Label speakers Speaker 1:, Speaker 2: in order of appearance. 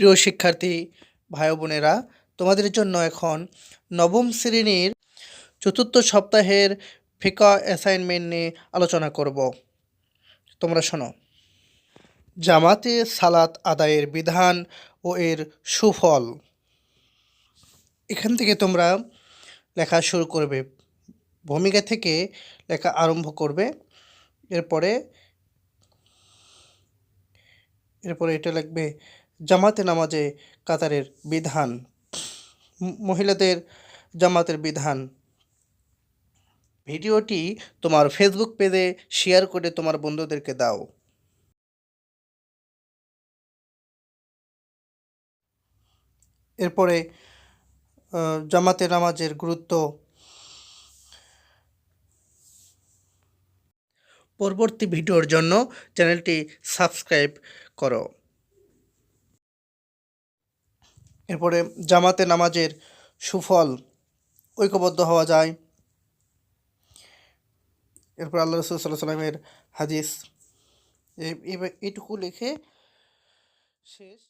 Speaker 1: প্রিয় শিক্ষার্থী, ভাই বোনেরা, তোমাদের জন্য এখন নবম শ্রেণির চতুর্থ সপ্তাহের ফিকা অ্যাসাইনমেন্ট নিয়ে আলোচনা করব। তোমরা শোনো। জামাতে সালাত আদায়ের বিধান ও এর সুফল। এখান থেকে তোমরা লেখা শুরু করবে। ভূমিকা থেকে লেখা আরম্ভ করবে। এরপরে এরপরে এটা লিখবে জামাতে নামাজে কাতারের বিধান, মহিলাদের জামাতের বিধান। ভিডিওটি তোমার ফেসবুক পেজে শেয়ার করে তোমার বন্ধুদেরকে দাও। এরপরে জামাতে নামাজের গুরুত্ব। পরবর্তী ভিডিওর জন্য চ্যানেলটি সাবস্ক্রাইব করো। এরপরে জামাতে নামাজের সুফল ঐক্যবদ্ধ হওয়া যায়। এরপর আল্লাহ রসুল সাল্লাহ সাল্লামের হাদিস। এইটুকু লিখে শেষ